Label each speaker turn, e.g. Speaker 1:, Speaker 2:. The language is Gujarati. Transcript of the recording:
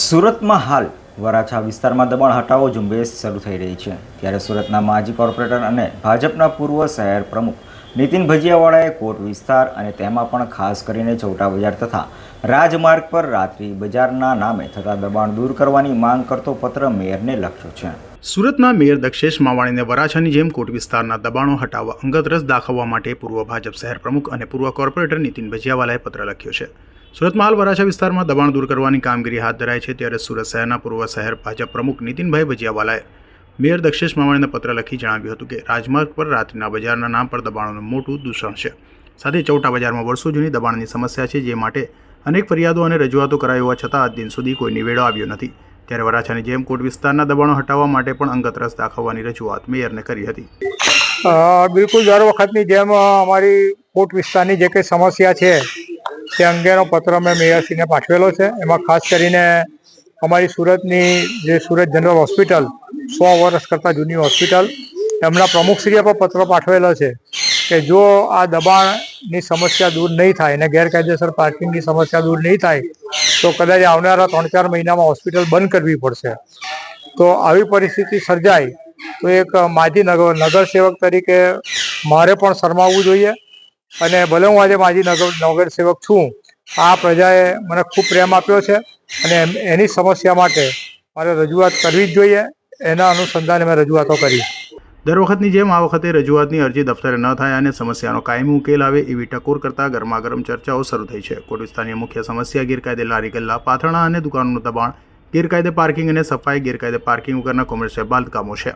Speaker 1: સુરતમાં હાલ વરાછા વિસ્તારમાં દબાણ હટાવો ઝુંબેશ શરૂ થઈ રહી છે. ત્યારે સુરતના માજી કોર્પોરેટર અને ભાજપના પૂર્વ શહેર પ્રમુખ નીતિન ભજીયાવાળાએ કોટ વિસ્તાર અને તેમાં પણ ખાસ કરીને ચૌટા બજાર તથા રાજમાર્ગ પર રાત્રિ બજારના નામે થતા દબાણ દૂર કરવાની માંગ કરતો પત્ર મેયરને લખ્યો છે.
Speaker 2: સુરતના મેયર દક્ષેશ માવાણીને વરાછાની જેમ કોટ વિસ્તારના દબાણો હટાવવા અંગત રસ દાખવવા માટે પૂર્વ ભાજપ શહેર પ્રમુખ અને પૂર્વ કોર્પોરેટર નીતિન ભજીયાવાલાએ પત્ર લખ્યો છે. સુરતમાં હાલ વરાછા વિસ્તારમાં દબાણ દૂર કરવાની કામગીરી હાથ ધરાય છે ત્યારે સુરત શહેરના પૂર્વ શહેર ભાજપ પ્રમુખ નીતિનભાઈ ભજીયાવાલાએ મેયર દક્ષેશ માવાણીને પત્ર લખી જણાવ્યું હતું કે રાજમાર્ગ પર રાત્રિના બજારના નામ પર દબાણોનું મોટું દૂષણ છે. સાથે ચૌટા બજારમાં વર્ષો જૂની દબાણની સમસ્યા છે જે માટે અનેક ફરિયાદો અને રજૂઆતો કરાઈ હોવા છતાં આજ દિન સુધી કોઈ નિવેડો આવ્યો નથી. ત્યારે વરાછાની જેમ કોટ વિસ્તારના દબાણો હટાવવા માટે પણ અંગત રસ દાખવવાની રજૂઆત મેયરને કરી હતી.
Speaker 3: બિલકુલ દર વખતની જેમ અમારી કોટ વિસ્તારની જે કંઈ સમસ્યા છે તે અંગેનો પત્ર મેં મેયરશ્રીને પાઠવેલો છે. એમાં ખાસ કરીને અમારી સુરતની જે સુરત જનરલ હોસ્પિટલ, સો વર્ષ કરતાં જૂની હોસ્પિટલ, એમના પ્રમુખશ્રીએ પણ પત્ર પાઠવેલો છે કે જો આ દબાણની સમસ્યા દૂર નહીં થાય અને ગેરકાયદેસર પાર્કિંગની સમસ્યા દૂર નહીં થાય, તો કદાચ આવનારા ત્રણ ચાર મહિનામાં હોસ્પિટલ બંધ કરવી પડશે. તો આવી પરિસ્થિતિ સર્જાય તો એક માજી નગર, નગરસેવક તરીકે મારે પણ શરમાવવું જોઈએ. અને ભલે હું આજે માજી નગર નગરસેવક છું, આ પ્રજાએ મને ખૂબ પ્રેમ આપ્યો છે અને એની સમસ્યા માટે મારે રજૂઆત કરવી જ જોઈએ. એના અનુસંધાને મેં રજૂઆતો કરી.
Speaker 2: દર વખતની જેમ આ વખતે રજૂઆતની અરજી દફતરે ન થાય અને સમસ્યાનો કાયમી ઉકેલ આવે એવી ટકોર કરતા ગરમાગરમ ચર્ચાઓ શરૂ થઈ છે. કોટ વિસ્તારની મુખ્ય સમસ્યા ગેરકાયદે લારી ગલ્લા, પાથરણા અને દુકાનોનું દબાણ, ગેરકાયદે પાર્કિંગ અને સફાઈ, ગેરકાયદે પાર્કિંગ વગરના કોમર્શિયલ બાંધકામો છે.